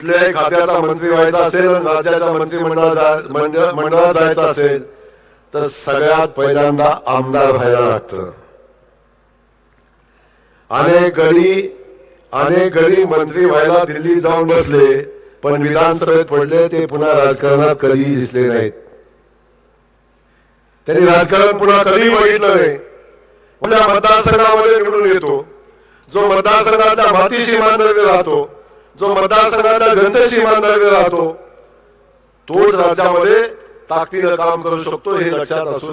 कुठल्याही खात्याचा मंत्री व्हायचा असेल आणि राज्याच्या मंत्रिमंडळात मंडळात जायचं असेल तर सगळ्यात पहिल्यांदा आमदार व्हायला लागतं. अनेक गडी अनेक गडी मंत्री व्हायला दिल्ली जाऊन बसले पण विधानसभेत पडले ते पुन्हा राजकारणात कधीही दिसले नाहीत. त्यांनी राजकारण पुन्हा कधीही बघितलं नाही. आपल्या मतदारसंघामध्ये निवडून येतो. जो मतदारसंघातल्या मातीशी इमानदारीने राहतो जो मतदारसंघातल्या जनतेशी इमानदारीने राहतो तोच राज्यामध्ये ताकदीनं काम करू शकतो हे लक्षात असू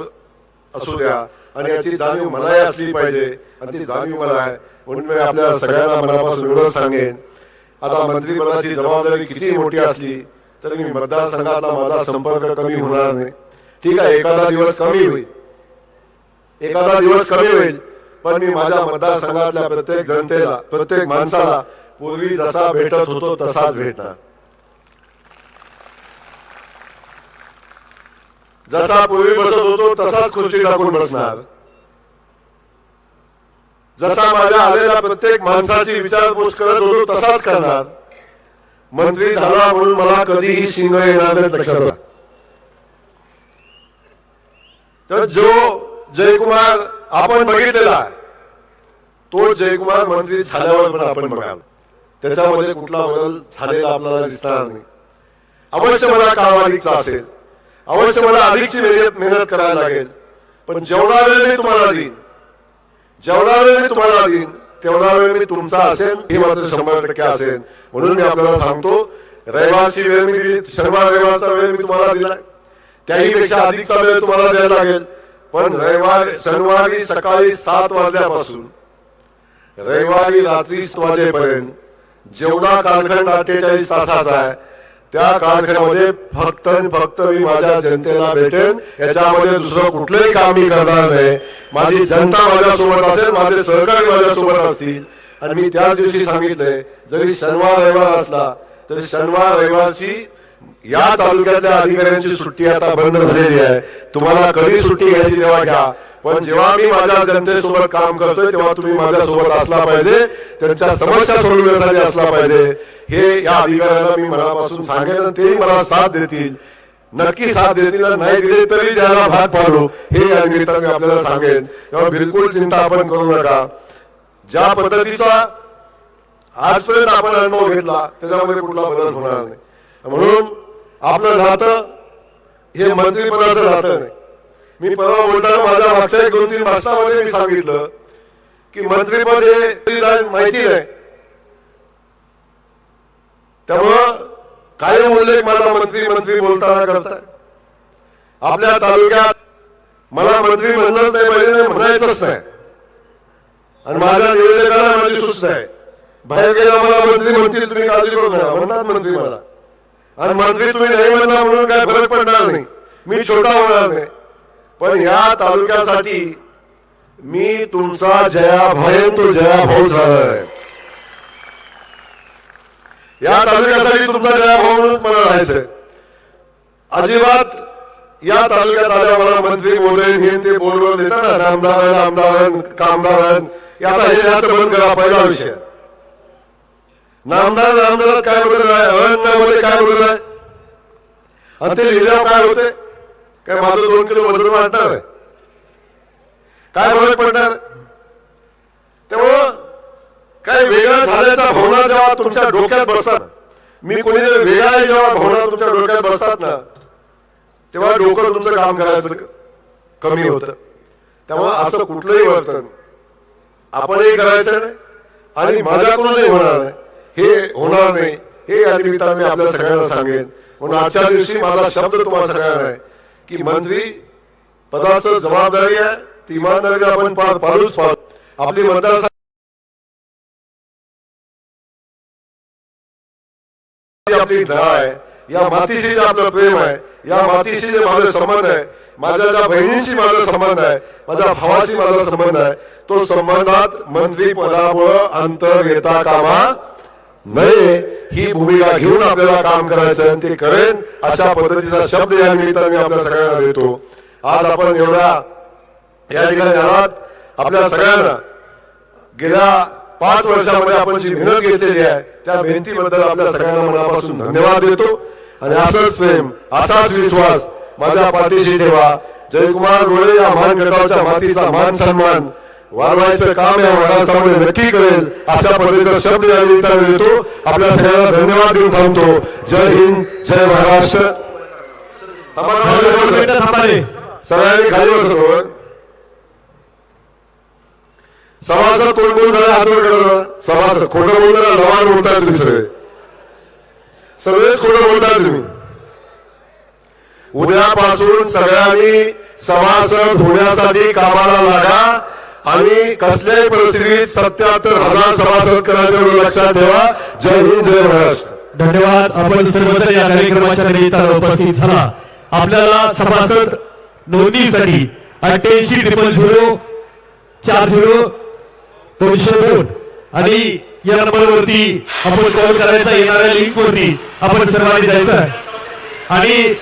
असू द्या. आणि याची जाणीव मलाही असली पाहिजे. आणि ती जाणीव मला आहे. म्हणून मी आपल्या सगळ्यांना मनापासून एवढं सांगेन. आता मंत्रिपदाची जबाबदारी किती मोठी असली तरी मी मतदारसंघातला माझा संपर्क कमी होणार नाही. ठीक आहे एखादा दिवस कमी होईल. एखादा दिवस कमी होईल. पण मी माझ्या मतदारसंघातल्या प्रत्येक जनतेला प्रत्येक माणसाला पूर्वी जसा भेटत होतो तसाच भेटणार. जसा पूर्वी बसत होतो तसाच खुर्ची टाकून बसणार. जसा माझ्या आलेल्या प्रत्येक माणसाची विचारपूस करत होतो तसाच करणार. मंत्री झाला म्हणून मला कधीही शिंग येणार नाही लक्षात. तर जो जयकुमार आपण बघितलेला तो जयकुमार मंत्री झाल्यावर पण आपण बघाल. त्याच्यामध्ये कुठला बदल झालेला आपल्याला दिसणार नाही. अवश्य मला काम अधिकचा असेल. अवश्य मला अधिकची मेहनत मेहनत करायला लागेल. पण जेवढा वेळ मी तुम्हाला देईन जेवढा वेळ मी तुम्हाला देईन तेवढा वेळ मी तुमचा असेल हे मात्र शंभर टक्के असेल. म्हणून मी आपल्याला सांगतो रविवारची वेळ मी दिली शनिवार रविवारचा वेळ मी तुम्हाला दिलाय. त्याही पेक्षा अधिकचा वेळ तुम्हाला द्यायला लागेल. पण रविवार शनिवारी सकाळी सात वाजल्यापासून रविवारी रात्री वाजेपर्यंत जेवढा कालखंड अठ्ठेचाळीस तासाचा आहे त्या कालखंडामध्ये फक्त आणि फक्त मी माझ्या जनतेला भेटेन. याच्यामध्ये दुसरं कुठलंही काम मी करणार नाही. माझी जनता माझ्यासोबत असेल माझे सहकारी माझ्यासोबत असतील. आणि मी त्या दिवशी सांगितलंय जरी शनिवार रविवार असला तरी शनिवार रविवारची या तालुक्यातल्या अधिकाऱ्यांची सुट्टी आता बंद झालेली आहे. तुम्हाला कधी सुट्टी घ्यायची तेव्हा घ्या. पण जेव्हा मी माझ्या जनतेसोबत काम करतोय तेव्हा तुम्ही माझ्यासोबत असला पाहिजे. त्यांच्या समस्या सोडवण्यासाठी असला पाहिजे. हे या अधिकाऱ्यांना मी मनापासून सांगेन तेही मला साथ देतील. नक्की साथ देतील नाही दिले तरी त्याला भाग पाडू. हे या निमित्ताने मी आपल्याला सांगेन. तेव्हा बिलकुल चिंता आपण करू नका. ज्या पद्धतीचा आजपर्यंत आपण अनुभव घेतला त्याच्यामध्ये कुठला बदल होणार नाही. म्हणून आपलं नातं हे मंत्रिपदाचं नातं नाही. मी परवा बोलताना माझ्या मागच्या एक दोन तीन भाषणामध्ये मी सांगितलं की मंत्रीपद हे माहिती नाही. त्यामुळं कायम उल्लेख मला मंत्री मंत्री बोलताना करताय? आपल्या तालुक्यात मला मंत्री म्हणलंच नाही पाहिजे म्हणायचंच नाही. आणि माझ्या निवेदकाला माझी सुस्त आहे. बाहेर गेला मला मंत्री म्हणतील तुम्ही काळजी करू नका. म्हणतात मंत्री मला. आणि मंत्री तुम्ही नाही म्हणला म्हणून काय फरक पडणार नाही. मी छोटा होणार नाही. पण या तालुक्यासाठी मी तुमचा जया भयन तो जया भाऊ या तालुक्यासाठी तुमचा जया भाऊ म्हणून मला राहायचंय. अजिबात या तालुक्यात आल्या मला मंत्री बोलेन हे ते बोलवून देतात ना नामदार आमदार कामदार हे आता हे याचं बंद करा पहिला विषय. नामदार नामदारात काय बदल आहे? अरण्यामध्ये काय बदल आहे? आणि ते लिहिल्यावर काय होते? काय माझं दोन किलो वजन वाढणार आहे? काय फरक पडणार? तेव्हा काय वेगळं झाल्याच्या भावना जेव्हा तुमच्या डोक्यात बसतात मी कोणीतरी वेगळा आहे जेव्हा भावना तुमच्या डोक्यात बसतात ना तेव्हा डोकं तुमचं काम करायचं कमी होतं. तेव्हा असं कुठलंही वर्तन आपणही करायचं नाही आणि माझ्याकडूनही होणार नाही हे होणार नाही. हे या निमित्ताने मी आपल्या सगळ्यांना सांगेन. म्हणून आजच्या दिवशी माझा शब्द तुम्हाला सगळ्यांना आहे. की मंत्री पदाचं जबाबदारी आहे ती इमानदारी आपण पाळूच पाळू आपली मतदार आपली दया आहे. या मातीशी जे आपलं प्रेम आहे. या मातीशी जे माझा संबंध आहे माझ्या ज्या बहिणींशी माझा संबंध आहे माझ्या भावाशी माझा संबंध आहे तो संबंधात मंत्री पदामुळं अंतर घेता कामा नये. ही भूमिका घेऊन आपल्याला काम करायचं आणि ते करेन अशा पद्धतीचा शब्द या निमित्ताने मी आपल्या सगळ्यांना देतो. आज आपण एवढ्या या ठिकाणी आलात. आपल्या सगळ्यांना गेल्या पाच वर्षामध्ये आपण जी मेहनत घेतलेली आहे त्या मेहनतीबद्दल आपल्या सगळ्यांना मनापासून धन्यवाद देतो. आणि असंच प्रेम असाच विश्वास माझ्या पाठीशी ठेवा. जयकुमार रोळे या महान गटाच्या मातीचा मान सन्मान वाढवायचं काम या महाराष्ट्रामध्ये नक्की करेल. अशा पद्धतीचा शब्द या निमित्ताने देतो आपल्या सगळ्यांना धन्यवाद देऊन थांबतो. जय हिंद जय महाराष्ट्र. सगळ्यांनी खाली बसतो सभासद कोण कोण झाला हात वर करा सभासद. खोटं लवाण बोलताय तुम्ही सगळे. सगळेच खोटं बोलताय तुम्ही. उद्यापासून सगळ्यांनी सभासद होण्यासाठी कामाला लागा. आणि कसल्याही परिस्थितीत सत्याहत्तर हजार सभासद करायचं लक्षात ठेवा. जय हिंद जय महाराष्ट्र. धन्यवाद. आपण सर्वजण या कार्यक्रमाच्या निमित्तानं उपस्थित झाला. आपल्याला सभासद नोंदणीसाठी अठ्ठ्याऐंशी ट्रिपल झिरो चार झिरो दोनशे दोन आणि या नंबरवरती आपण कॉल करायचा येणाऱ्या लिंक वरती आपण सर्वांनी जायचं आणि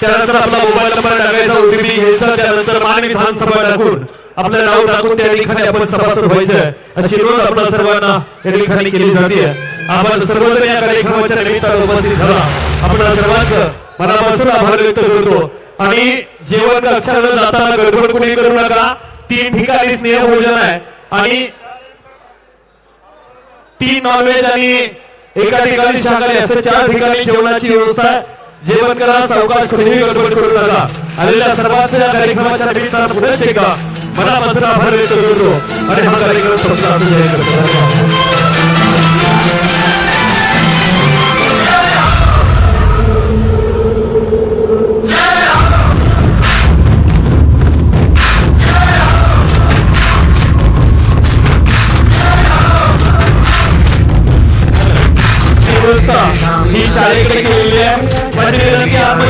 त्यानंतर आपला मोबाईल नंबर टाकायचा ओटीपी घ्यायचा त्यानंतर मान विधानसभा टाकून आपलं नाव टाकून त्या ठिकाणी आपण सभासद व्हायचं अशी नोंद आपल्या सर्वांना या ठिकाणी केली जाते. आपण सर्वजण या कार्यक्रमाच्या निमित्तानं उपस्थित झाला. आपण सर्वांचं मनापासून आभार व्यक्त करतो. आणि जेवण कक्षाला जाताना गडबड कोणी करू नका. तीन ठिकाणी स्नेहभोजन आहे. आणि तीन नॉनव्हेज आणि एका ठिकाणी शाकाहारी असं चार ठिकाणी जेवणाची व्यवस्था आहे. जेवण करा सावकाश कुठेही गडबड करू नका. आलेल्या सर्वांचं या कार्यक्रमाच्या निमित्तानं पुढे शिका मनापासून आभार व्यक्त करतो आणि हा कार्यक्रम संपला असं जाहीर करतो धन्यवाद. ही